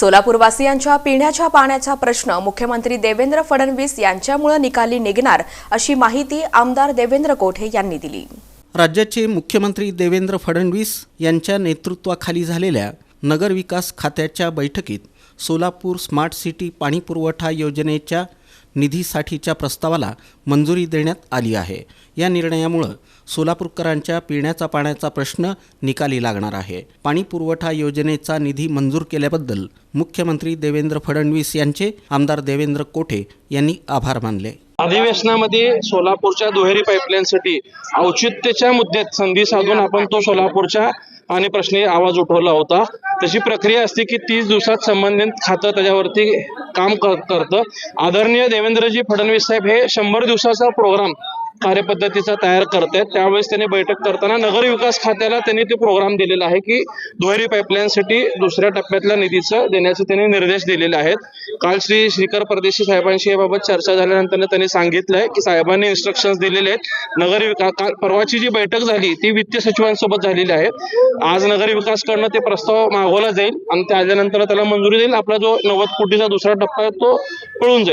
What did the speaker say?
सोलापूरवासियांच्या पिण्याच्या पाण्याचा प्रश्न मुख्यमंत्री देवेंद्र फडणवीस यांच्यामुळे निकाली निघणार अशी माहिती आमदार देवेंद्र कोठे यांनी दिली. राज्याचे मुख्यमंत्री देवेंद्र फडणवीस यांच्या नेतृत्वाखाली झालेल्या नगरविकास खात्याच्या बैठकीत सोलापूर स्मार्ट सिटी पाणीपुरवठा योजनेच्या निधीसाठीच्या प्रस्तावाला मंजुरी देण्यात आली आहे. या निर्णयामुळं सोलापूरकरांच्या पिण्याचा पाण्याचा प्रश्न निकाली लागणार आहे. पाणी पुरवठा योजनेचा निधी मंजूर केल्याबद्दल मुख्यमंत्री देवेंद्र फडणवीस यांचे आमदार देवेंद्र कोठे यांनी आभार मानले. अधिवेशनामध्ये सोलापूरच्या दुहेरी पाईपलाईनसाठी औचित्याच्या मुद्द्यात संधी साधून आपण तो सोलापूरच्या आणि प्रश्नी आवाज उठवला होता. तशी प्रक्रिया असते की तीस दिवसात संबंधित खातं त्याच्यावरती काम कर- करतं. आदरणीय देवेंद्रजी फडणवीस साहेब हे शंभर दिवसाचा प्रोग्राम कार्यपद्धतीचा तयार करतायत. त्यावेळेस त्यांनी बैठक करताना नगर विकास खात्याला त्यांनी ते प्रोग्राम दिलेला आहे की दुहेरी पाईपलाईनसाठी दुसऱ्या टप्प्यातल्या निधीचं देण्याचे त्यांनी निर्देश दिलेले आहेत. काल श्री श्रीकर परदेशी साहेबांशी याबाबत चर्चा झाल्यानंतर त्यांनी सांगितलंय की साहेबांनी इन्स्ट्रक्शन दिलेले आहेत. नगरविकास काल परवाची जी बैठक झाली ती वित्त सचिवांसोबत झालेली आहे. आज नगरविकासकडनं ते प्रस्ताव मागवला जाईल आणि त्या आल्यानंतर त्याला मंजुरी देईल. आपला जो नव्वद कोटीचा दुसरा टप्पा आहे तो पळून जाईल.